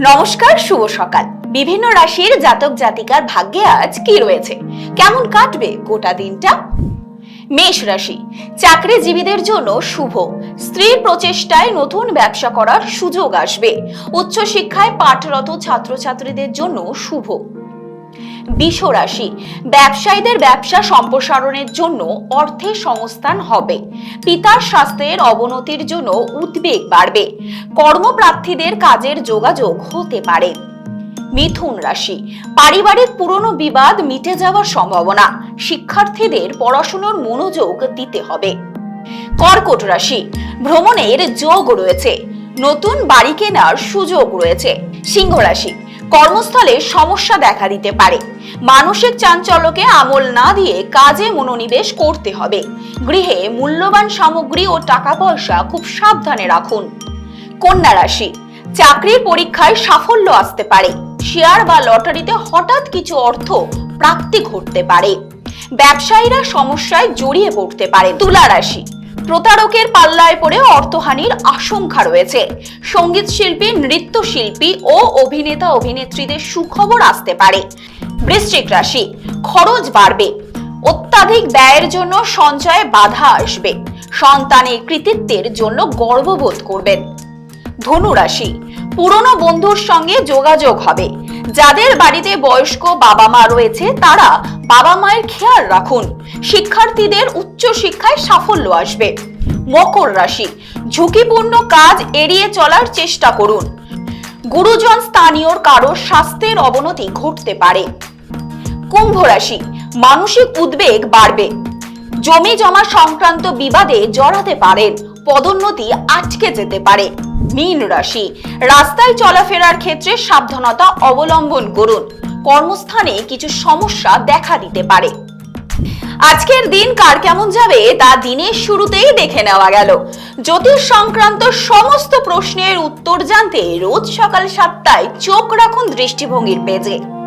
নমস্কার, শুভ সকাল। বিভিন্ন রাশির জাতক জাতিকার ভাগ্যে আজ কি রয়েছে? কেমন কাটবে গোটা দিনটা? মেষ রাশি, চাকরিজীবীদের জন্য শুভ। স্ত্রীর প্রচেষ্টায় নতুন ব্যবসা করার সুযোগ আসবে। উচ্চশিক্ষায় পাঠরত ছাত্রছাত্রীদের জন্য শুভ। বিষ রাশি ব্যবসায়ীদের ব্যবসা সম্প্রসারণের জন্য অর্থের সংস্থান হবে। পিতার স্বাস্থ্যের অবনতির জন্য উদ্বেগ বাড়বে। কর্মপ্রার্থীদের কাজের যোগাযোগ হতে পারে। মিথুন রাশি। পারিবারিক পুরনো বিবাদ মিটে যাওয়ার সম্ভাবনা। শিক্ষার্থীদের পড়াশুনোর মনোযোগ দিতে হবে। কর্কট রাশি। ভ্রমণের যোগ রয়েছে। নতুন বাড়ি কেনার সুযোগ রয়েছে। সিংহ রাশি। কর্মস্থলে সমস্যা দেখা দিতে পারে। মানসিক চাঞ্চল্যকে আমল না দিয়ে কাজে মনোনিবেশ করতে হবে। গৃহে মূল্যবান সামগ্রী ও টাকা পয়সা খুব সাবধানে রাখুন। কন্যা রাশি, চাকরির পরীক্ষায় সাফল্য আসতে পারে। শেয়ার বা লটারিতে হঠাৎ কিছু অর্থ প্রাপ্তি ঘটতে পারে। ব্যবসায়ীরা সমস্যায় জড়িয়ে পড়তে পারে। তুলা রাশি প্রতারকের পাল্লায় পড়ে অর্থহানির আশঙ্কা রয়েছে। সংগীত শিল্পী নৃত্যশিল্পী ও অভিনেতা অভিনেত্রীদের সুখবর আসতে পারে। বৃশ্চিক রাশি, খরচ বাড়বে। অত্যাধিক ব্যয়ের জন্য সঞ্চয়ে বাধা আসবে। সন্তানের কৃতিত্বের জন্য গর্ববোধ করবেন। ধনু রাশি, পুরনো বন্ধুর সঙ্গে যোগাযোগ হবে। যাদের বাড়িতে বয়স্ক বাবা মা রয়েছে, তারা বাবা মায়ের খেয়াল রাখুন, শিক্ষার্থীদের উচ্চ শিক্ষায় সাফল্য আসবে। মকর রাশি, ঝুঁকিপূর্ণ কাজ এড়িয়ে চলার চেষ্টা করুন। গুরুজন স্থানীয় কারও স্বাস্থ্যের অবনতি ঘটতে পারে। কুম্ভ রাশি, মানসিক উদ্বেগ বাড়বে। জমি জমা সংক্রান্ত বিবাদে জড়াতে পারেন, পদোন্নতি আটকে যেতে পারে। মীন রাশি, রাস্তায় চলাফেরার ক্ষেত্রে সাবধানতা অবলম্বন করুন। কর্মস্থানে কিছু সমস্যা দেখা দিতে পারে। আজকের দিন কার কেমন যাবে, তা দিনের শুরুতেই দেখে নেওয়া গেল। জ্যোতিষ সংক্রান্ত সমস্ত প্রশ্নের উত্তর জানতে রোজ সকাল সাতটায় চোখ রাখুন দৃষ্টিভঙ্গির পেজে।